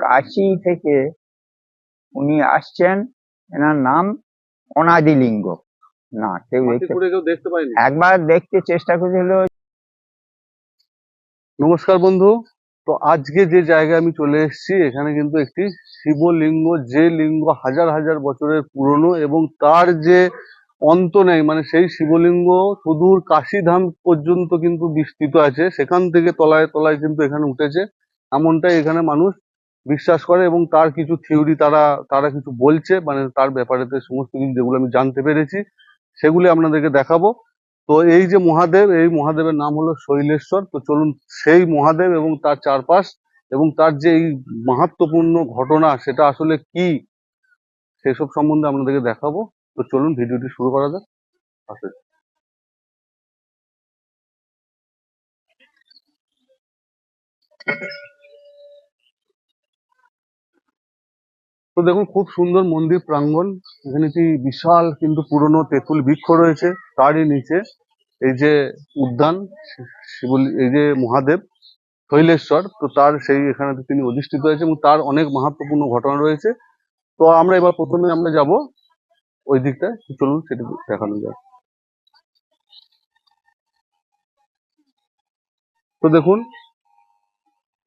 কাশি থেকে উনি আসছেন এনার নাম অনাদিলিঙ্গ। না কেউ দেখতে একবার দেখতে চেষ্টা করেছিল নমস্কার বন্ধু। তো আজকে যে জায়গায় আমি চলে এসেছি এখানে কিন্তু একটি শিবলিঙ্গ যে লিঙ্গ হাজার হাজার বছরের পুরনো এবং তার যে অন্ত নেই মানে সেই শিবলিঙ্গ সুদূর কাশীধাম পর্যন্ত কিন্তু বিস্তৃত আছে। সেখান থেকে তলায় তলায় কিন্তু এখানে উঠেছে। এমনটাই এখানে মানুষ বিশ্বাস করে এবং তার কিছু থিওরি তারা তারা কিছু বলছে মানে তার ব্যাপারেতে সমস্ত কিছু যেগুলো আমি জানতে পেরেছি, সেগুলি আপনাদেরকে দেখাবো। তো এই যে মহাদেব, এই মহাদেবের নাম হলো শৈলেশ্বর। তো চলুন সেই মহাদেব এবং তার চারপাশ এবং তার যে এই মাহাত্মপূর্ণ ঘটনা, সেটা আসলে কি, সেসব সম্বন্ধে আপনাদেরকে দেখাবো। তো চলুন ভিডিওটি শুরু করা যাক। আসুন। তো দেখুন, খুব সুন্দর মন্দির প্রাঙ্গণ। এখানে একটি বিশাল কিন্তু পুরনো তেঁতুল বৃক্ষ রয়েছে তারই নিচে। এই যে উদ্যান এই যে মহাদেব, শৈলেশ্বর, তো তার সেই এখানে তিনি অধিষ্ঠিত হয়েছে এবং তার অনেক মাহাত্মপূর্ণ ঘটনা রয়েছে। তো আমরা এবার প্রথমে আমরা যাব ওই দিকটায় চলুন, সেটা দেখানো যাক। তো দেখুন,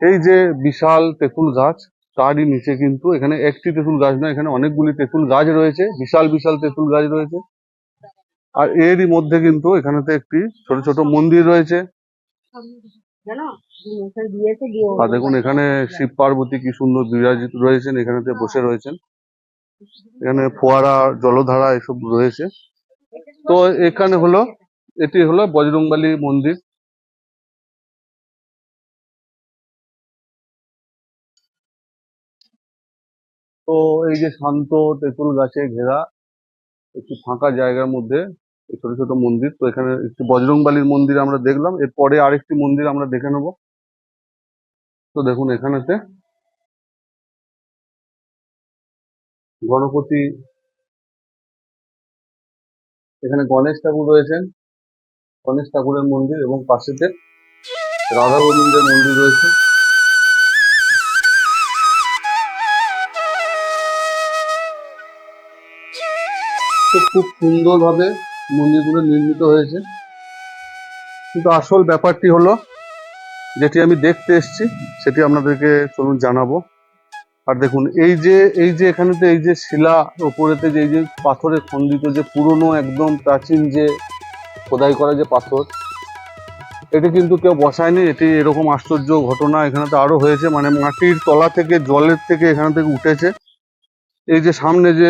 এই যে বিশাল তেঁতুল গাছ তারই নিচে কিন্তু এখানে একটি তেঁতুল গাছ নয়, এখানে অনেকগুলি তেঁতুল গাছ রয়েছে, বিশাল বিশাল তেঁতুল গাছ রয়েছে। আর এরই মধ্যে কিন্তু এখানেতে একটি ছোট ছোট মন্দির রয়েছে। আর দেখুন, এখানে শিব পার্বতী কি সুন্দর বিরাজিত রয়েছেন, এখানেতে বসে রয়েছেন। এখানে ফোয়ারা, জলধারা এসব রয়েছে। তো এখানে হলো, এটি হলো বজরংবালী মন্দির। তো এই যে শান্ত তেঁতুল গাছে ঘেরা, একটি ফাঁকা জায়গার মধ্যে ছোট ছোট মন্দির, তো এখানে একটি বজরংবালীর মন্দির আমরা দেখলাম। এরপরে আরেকটি মন্দির আমরা দেখে নেব। তো দেখুন এখানেতে গণপতি, এখানে গণেশ ঠাকুর রয়েছেন। গণেশ ঠাকুরের মন্দির এবং পাশেতে রাধা গোবিন্দের মন্দির রয়েছে। খুব সুন্দরভাবে মন্দিরগুলো নির্মিত হয়েছে। কিন্তু আসল ব্যাপারটি হলো, যেটি আমি দেখতে এসেছি, সেটি আপনাদেরকে চলুন জানাব। আর দেখুন, এই যে এই যে এখানেতে, এই যে শিলা ওপরেতে যে, এই যে পাথরে খন্ডিত যে পুরনো একদম প্রাচীন যে, খোদাই করা যে পাথর, এটি কিন্তু কেউ বসায়নি। এটি এরকম আশ্চর্য ঘটনা এখানে তো আরও হয়েছে। মানে মাটির তলা থেকে, জলের থেকে এখান থেকে উঠেছে। এই যে সামনে যে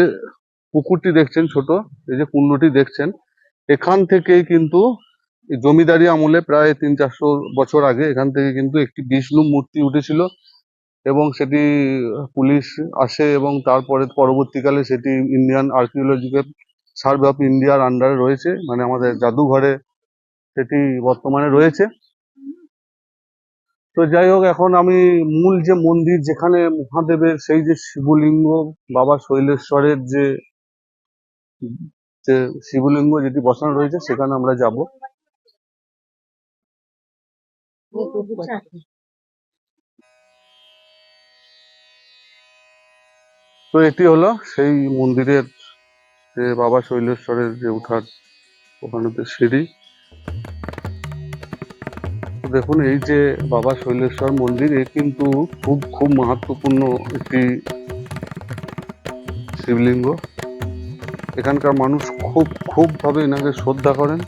পুকুরটি দেখছেন, ছোট, এই যে কুণ্ডটি দেখছেন, এখান থেকেই কিন্তু জমিদারি আমলে প্রায় তিন চারশো বছর আগে এখান থেকে কিন্তু একটি বিষ্ণু মূর্তি উঠেছিল এবং সেটি পুলিশ আসে এবং তারপরে পরবর্তীকালে সেটি ইন্ডিয়ান আর্কিওলজিক্যাল সার্ভে অফ ইন্ডিয়ার আন্ডারে রয়েছে মানে আমাদের জাদুঘরে সেটি বর্তমানে রয়েছে। তো যাই হোক, এখন আমি মূল যে মন্দির যেখানে মহাদেবের সেই যে শিবলিঙ্গ, বাবা শৈলেশ্বরের যে যে শিবলিঙ্গ যেটি বসানো রয়েছে, সেখানে আমরা যাব। তো এটি হলো সেই মন্দিরের যে বাবা শৈলেশ্বরের যে উঠার ওখানেতে সিঁড়ি। দেখুন, এই যে বাবা শৈলেশ্বর মন্দির, এ কিন্তু খুব খুব মাহাত্মপূর্ণ একটি শিবলিঙ্গ। এখানকার মানুষ খুব খুব ভাবে এনাকে শ্রদ্ধা করেন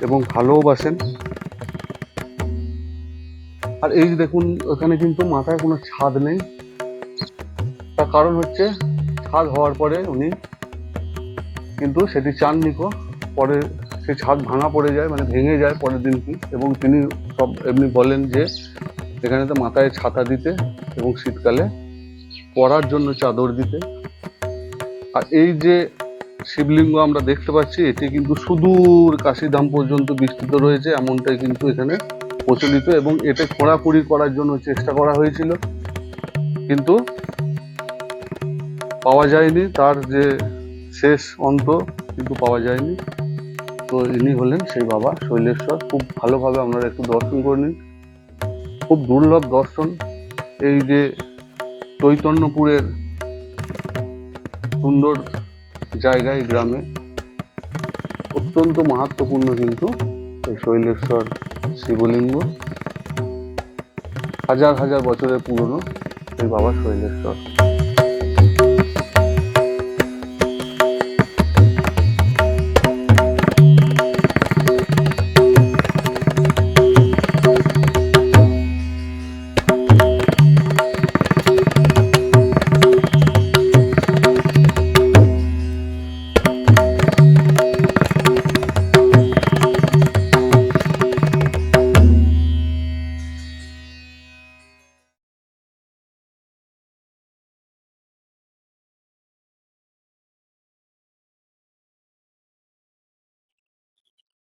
এবং ভালোবাসেন। আর এই দেখুন, ওখানে কিন্তু মাথায় কোনো ছাদ নেই। তার কারণ হচ্ছে, ছাদ হওয়ার পরে উনি কিন্তু সেটি চান নিকো পরে সেই ছাদ ভাঙা পড়ে যায় মানে ভেঙে যায় পরের দিন কি। এবং তিনি সব এমনি বলেন যে, এখানে তো মাথায় ছাতা দিতে এবং শীতকালে পরার জন্য চাদর দিতে। আর এই যে শিবলিঙ্গ আমরা দেখতে পাচ্ছি এটি কিন্তু সুদূর কাশীধাম পর্যন্ত বিস্তৃত রয়েছে, এমনটাই কিন্তু এখানে প্রচলিত এবং এতে খোঁড়াখুড়ি করার জন্য চেষ্টা করা হয়েছিল। কিন্তু পাওয়া যায়নি, তার যে শেষ অন্ত কিন্তু পাওয়া যায়নি। তো ইনি হলেন সেই বাবা শৈলেশ্বর। খুব ভালোভাবে আপনারা একটু দর্শন করে নিন। খুব দুর্লভ দর্শন। এই যে চৈতন্যপুরের সুন্দর জায়গায় গ্রামে অত্যন্ত মাহাত্মপূর্ণ কিন্তু এই শৈলেশ্বর শিবলিঙ্গ। হাজার হাজার বছরের পুরনো এই বাবা শৈলেশ্বর।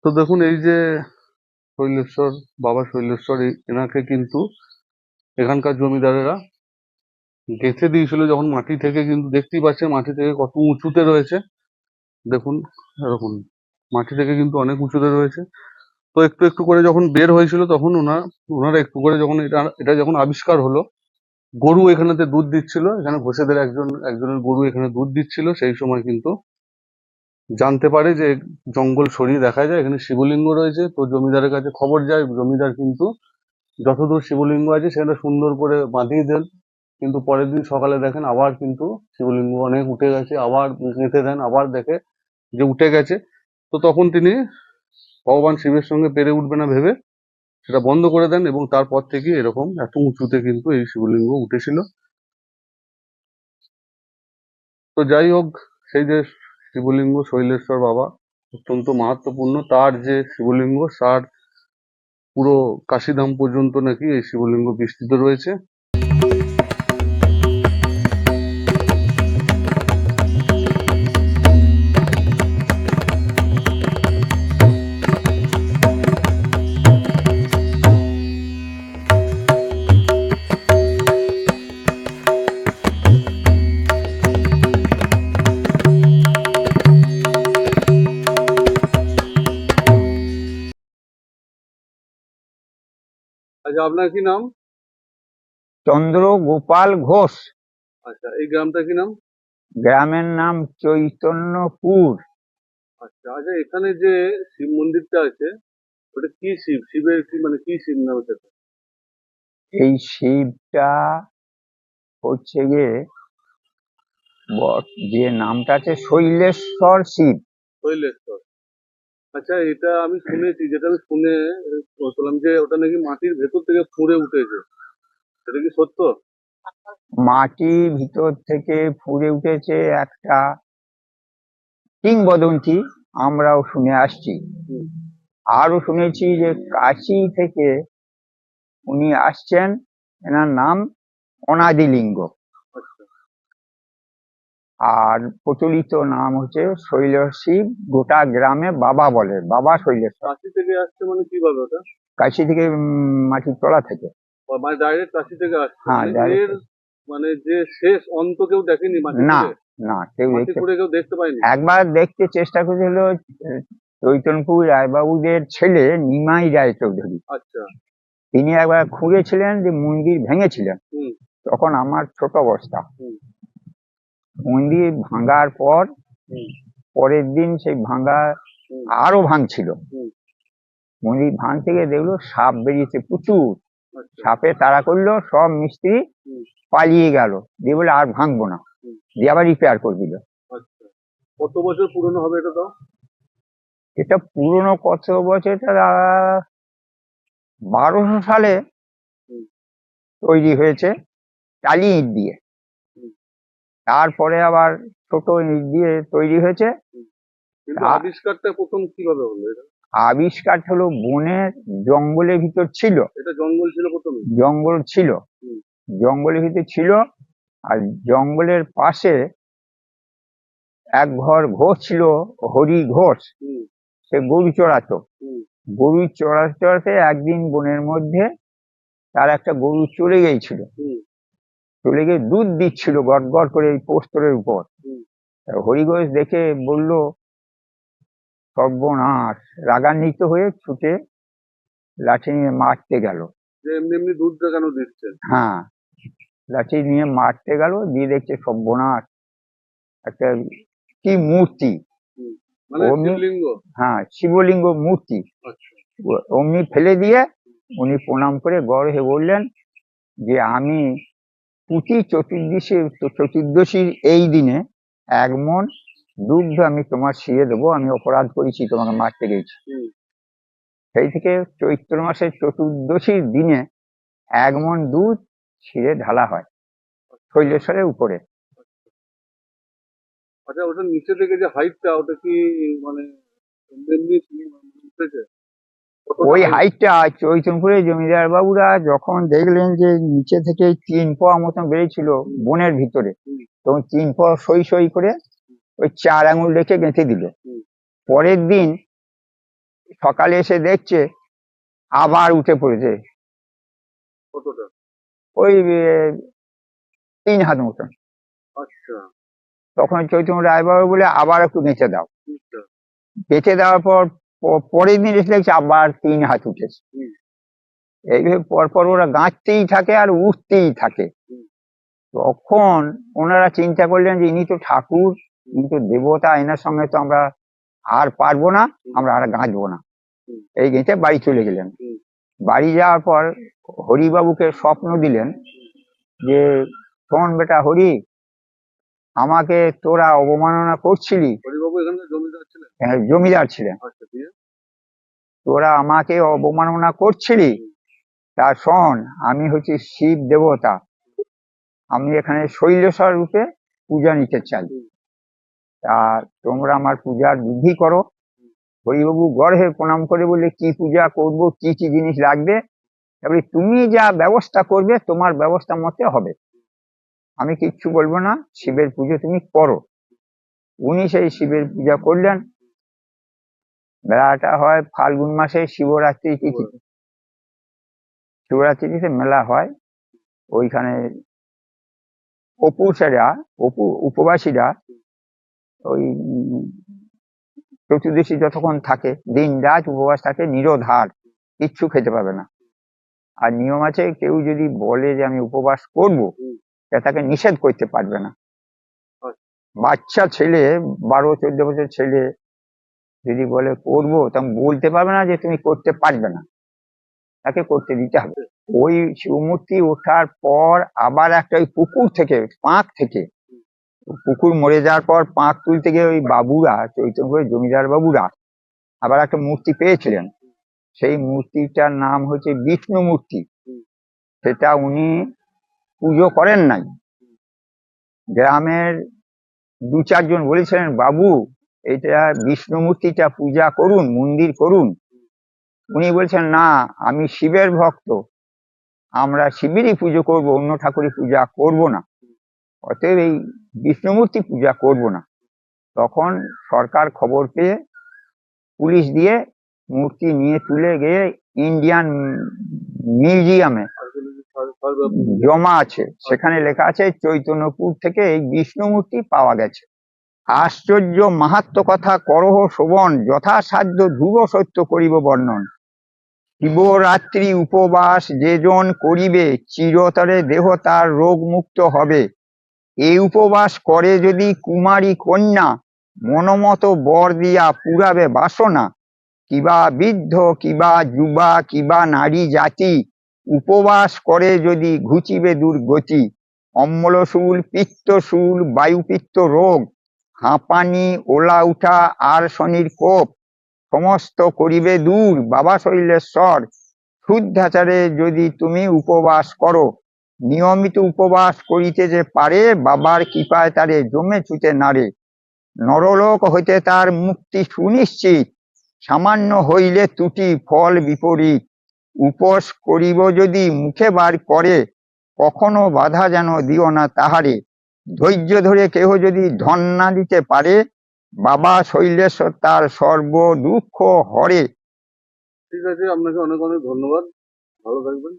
তো দেখুন, এই যে শৈলেশ্বর, বাবা শৈলেশ্বর এনাকে কিন্তু এখানকার জমিদারেরা গেঁথে দিয়েছিল যখন মাটি থেকে, কিন্তু দেখতেই পাচ্ছে মাটি থেকে কত উঁচুতে রয়েছে। দেখুন, এরকম মাটি থেকে কিন্তু অনেক উঁচুতে রয়েছে। তো একটু একটু করে যখন বের হয়েছিল, তখন ওনার ওনারা একটু করে যখন এটা এটা যখন আবিষ্কার হলো, গরু এখানেতে দুধ দিচ্ছিল। এখানে ঘোষেদের একজন, একজনের গরু এখানে দুধ দিচ্ছিল। সেই সময় কিন্তু জানতে পারে যে জঙ্গল সরিয়ে দেখা যায়, এখানে শিবলিঙ্গ রয়েছে, তো জমিদারের কাছে খবর যায়, জমিদার কিন্তু যতদূর শিবলিঙ্গ আছে সেটা সুন্দর করে বাঁধিয়ে দেন। কিন্তু পরের দিন সকালে দেখেন আবার কিন্তু শিবলিঙ্গ অনেক উঠে গেছে, আবার গেঁথে দেন, আবার দেখে যে উঠে গেছে। তো তখন তিনি ভগবান শিবের সঙ্গে পেরে উঠবে না ভেবে সেটা বন্ধ করে দেন এবং তারপর থেকে এরকম এত উঁচুতে কিন্তু এই শিবলিঙ্গ উঠেছিল। তো যাই হোক, সেই যে শিবলিঙ্গ শৈলেশ্বর বাবা অত্যন্ত মাহাত্মপূর্ণ। তার যে শিবলিঙ্গ, তার পুরো কাশিধাম পর্যন্ত নাকি এই শিবলিঙ্গ বিস্তৃত রয়েছে। আচ্ছা আপনার কি নাম? চন্দ্র গোপাল ঘোষ। আচ্ছা এই গ্রামটা কি নাম? গ্রামের নাম চৈতন্যপুর। আচ্ছা আচ্ছা এখানে যে শিব মন্দিরটা আছে ওটা কি শিব? শিবের কি মানে কি শিব নাম সেটা এই শিবটা হচ্ছে গিয়ে যে নামটা আছে শৈলেশ্বর শিব। শৈলেশ্বর। আচ্ছা এটা আমি শুনেছি যেটা আমি শুনে বললাম যে ওটা নাকি মাটির ভেতর থেকে ফুঁড়ে উঠেছে। সেটা কি সত্য? মাটির ভিতর থেকে ফুড়ে উঠেছে একটা কিংবদন্তি আমরাও শুনে আসছি। হুম। আরও শুনেছি যে কাশি থেকে উনি আসছেন এনার নাম অনাদিলিঙ্গ। আর প্রচলিত নাম হচ্ছে শৈলেশ্বর শিব গোটা গ্রামে বাবা বলে বাবা শৈলেশ্বর। কাশি থেকে আসছে মানে কীভাবে ওটা? কাশি থেকে মাটির তলা থেকে। মানে ডাইরেক্ট কাশি থেকে আসছে? হ্যাঁ, মানে এর মানে যে শেষ অন্ত কেউ দেখেনি মাটি না না কেউ দেখতে কেউ দেখতে পায়নি? একবার দেখতে চেষ্টা করেছিল চৈতনপুর রায়বাবুদের ছেলে নিমাই রায় চৌধুরী। আচ্ছা। তিনি একবার খুঁড়েছিলেন যে মন্দির ভেঙেছিলেন। তখন আমার ছোট অবস্থা। মন্দির ভাঙার পর পরের দিন সেই ভাঙা। আরও ভাঙছিল। মন্দির ভাঙতে গিয়ে দেখল সাপ বেরিয়েছে প্রচুর। আচ্ছা। সাপে তাড়া করল সব মিস্ত্রি পালিয়ে গেল। দিয়ে বলে আর ভাঙবো না। দিয়ে আবার রিপেয়ার করে দিল। আচ্ছা। কত বছর পুরনো হবে এটা তো? এটা পুরনো কত বছর? এটা বারোশো সালে তৈরি হয়েছে টালি ইট দিয়ে। তারপরে আবার ছোট ইট দিয়ে তৈরি হয়েছে। আবিষ্কারটা প্রথম কীভাবে হলো এটা? আবিষ্কার হলো বনের জঙ্গলের ভিতর ছিল। এটা জঙ্গল ছিল প্রথমে? জঙ্গল ছিল। জঙ্গলের ভিতর ছিল আর জঙ্গলের পাশে এক ঘর ঘোষ ছিল হরি ঘোষ। সে গরু চড়াতো। গরু চড়াতে চড়াতে একদিন বনের মধ্যে তার একটা গরু চলে গিয়েছিল। চলে গিয়ে দুধ দিচ্ছিল গট করে এই পোস্তরের উপর। হুম। তা হরি ঘোষ দেখে বলল সর্বনাশ। রাগান্বিত হয়ে ছুটে লাঠি নিয়ে মারতে গেল। এমনি এমনি দুধটা কেন দিচ্ছেন? হ্যাঁ লাঠি নিয়ে মারতে গেল দিয়ে দেখছে সর্বনাশ। একটা কি মূর্তি। মানে হ্যাঁ শিবলিঙ্গ মূর্তি। আচ্ছা। অমনি ফেলে দিয়ে উনি প্রণাম করে গড় হয়ে বললেন যে আমি প্রতি চতুর্দশী চতুর্দশীর এই দিনে এক মন দুগ্ধ আমি তোমার শিয়ে দেবো আমি অপরাধ করেছি তোমাকে মারতে গেছি। সেই থেকে চৈত্র মাসের চতুর্দশীর দিনে এক মন দুধ ছিঁড়ে ঢালা হয় শৈলেশ্বরের উপরে। আচ্ছা ওটা নিচে থেকে যে হাইটটা ওটা কি মানে এমনি ওই? হাইটটা চৈতনপুরের জমিদার বাবুরা যখন দেখলেন যে নিচে থেকে তিন পোয়া মতন বেড়েছিল বনের ভিতরে তখন তিন পোয়া সই সই করে ওই চার আঙুল রেখে গেঁথে দিল। পরের দিন সকালে এসে দেখছে আবার উঠে পড়েছে। ওই তিন হাত মতন। আচ্ছা। তখন চৈতন্য রায়বাবু বলে আবার একটু গেঁথে দাও। আচ্ছা। গেঁথে দেওয়ার পর পরের দিন এসে দেখছে আবার তিন হাত উঠেছে। এইভাবে পরপর ওরা গাঁচতেই থাকে আর উঠতেই থাকে। তখন ওনারা চিন্তা করলেন যে ইনি তো ঠাকুর ইনি তো দেবতা এনার সঙ্গে তো আমরা আর পারব না আমরা আর গাঁচবো না। এই গেঁথে বাড়ি চলে গেলেন। বাড়ি যাওয়ার পর হরিবাবুকে স্বপ্ন দিলেন যে শোন বেটা হরি আমাকে তোরা অবমাননা করছিলি। হরিবাবু এখানে জমিদার ছিলেন। আচ্ছা তোরা আমাকে অবমাননা করছিলি? তা শোন আমি হচ্ছি শিব দেবতা। আমি এখানে শৈলেশ্বর রূপে পূজা নিতে চাই। তা তোমরা আমার পূজার বিধি করো। হরিবাবু গর্হে প্রণাম করে বলে কি পূজা করব? কি কি জিনিস লাগবে? তারপরে তুমি যা ব্যবস্থা করবে তোমার ব্যবস্থা মতে হবে। আমি কিচ্ছু বলব না। শিবের পুজো তুমি করো। উনি সেই শিবের পূজা করলেন। মেলাটা হয় ফাল্গুন মাসে শিবরাত্রি তিথিতে শিবরাত্রিতে মেলা হয়। ওইখানে অপুষেরা অপু উপবাসীরা ওই চতুর্দশী যতক্ষণ থাকে দিন রাত উপবাস থাকে নিরোধার কিচ্ছু খেতে পাবে না। আর নিয়ম আছে কেউ যদি বলে যে আমি উপবাস করব তাকে নিষেধ করতে পারবে না। বাচ্চা ছেলে বারো চোদ্দ বছর ছেলে যদি বলে করব, তখন বলতে পারবে না যে তুমি করতে পারবে না। তাকে করতে দিতে হবে। ওই শিবমূর্তি ওঠার পর আবার একটা ওই পুকুর থেকে, পাঁক থেকে, পুকুর মরে যাওয়ার পর পাঁক তুলতে গিয়ে ওই বাবুরা, চৈতন্যপুরের জমিদার বাবুরা আবার একটা মূর্তি পেয়েছিলেন। সেই মূর্তিটার নাম হচ্ছে বিষ্ণু মূর্তি। সেটা উনি পুজো করেন নাই। গ্রামের দু চারজন বলেছিলেন, বাবু এটা বিষ্ণু মূর্তিটা পূজা করুন, মন্দির করুন। উনি বলছেন, না, আমি শিবের ভক্ত। আমরা শিবেরই পুজো করব, অন্য ঠাকুরের পূজা করব না। অতএব এই বিষ্ণু মূর্তি পূজা করব না। তখন সরকার খবর পেয়ে পুলিশ দিয়ে মূর্তি নিয়ে তুলে গিয়ে ইন্ডিয়ান মিউজিয়ামে জমা আছে। সেখানে লেখা আছে, চৈতন্যপুর থেকে এই বিষ্ণু মূর্তি পাওয়া গেছে। আশ্চর্য মাহাত্ম কথা করহ শোভন, যথাসাধ্য ধ্রুব সত্য করিব বর্ণন। শিবরাত্রি উপবাস যেজন করিবে, চিরতরে দেহ তার রোগ মুক্ত হবে। এই উপবাস করে যদি কুমারী কন্যা, মনোমত বর দিয়া পুরাবে বাসনা। কিবা বৃদ্ধ, কিবা যুবা, কিবা নারী জাতি, উপবাস করে যদি ঘুচিবে দুর্গতি। অম্লশূল, পিত্তশূল, বায়ুপিত্ত রোগ হাঁপানি, ওলা উঠা আর শনির কোপ। সমস্ত করিবে দূর, বাবা শৈলেশ্বর। শুদ্ধাচারে যদি তুমি উপবাস করো, নিয়মিত উপবাস করিতে যে পারে, বাবার কৃপায় তারে জমে ছুতে নারে নরলোক হইতে তার মুক্তি সুনিশ্চিত। সামান্য হইলে ত্রুটি ফল বিপরীত। উপোস করিব যদি মুখে বার করে, কখনো বাধা যেন দিও না তাহারে। ধৈর্য ধরে কেহ যদি ধন না দিতে পারে, বাবা শৈলেশ্বর তার সর্ব দুঃখ হরে। ঠিক আছে, আপনাকে অনেক অনেক ধন্যবাদ। ভালো থাকবেন।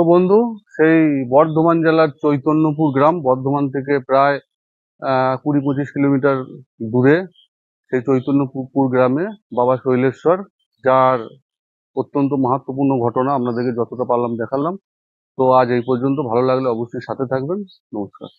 তো বন্ধু, সেই বর্ধমান জেলার চৈতন্যপুর গ্রাম, বর্ধমান থেকে প্রায় কুড়ি পঁচিশ কিলোমিটার দূরে সেই চৈতন্যপুর গ্রামে বাবা শৈলেশ্বর, যার অত্যন্ত মাহাত্মপূর্ণ ঘটনা আপনাদেরকে যতটা পারলাম দেখালাম। তো আজ এই পর্যন্ত, ভালো লাগলে অবশ্যই সাথে থাকবেন। নমস্কার।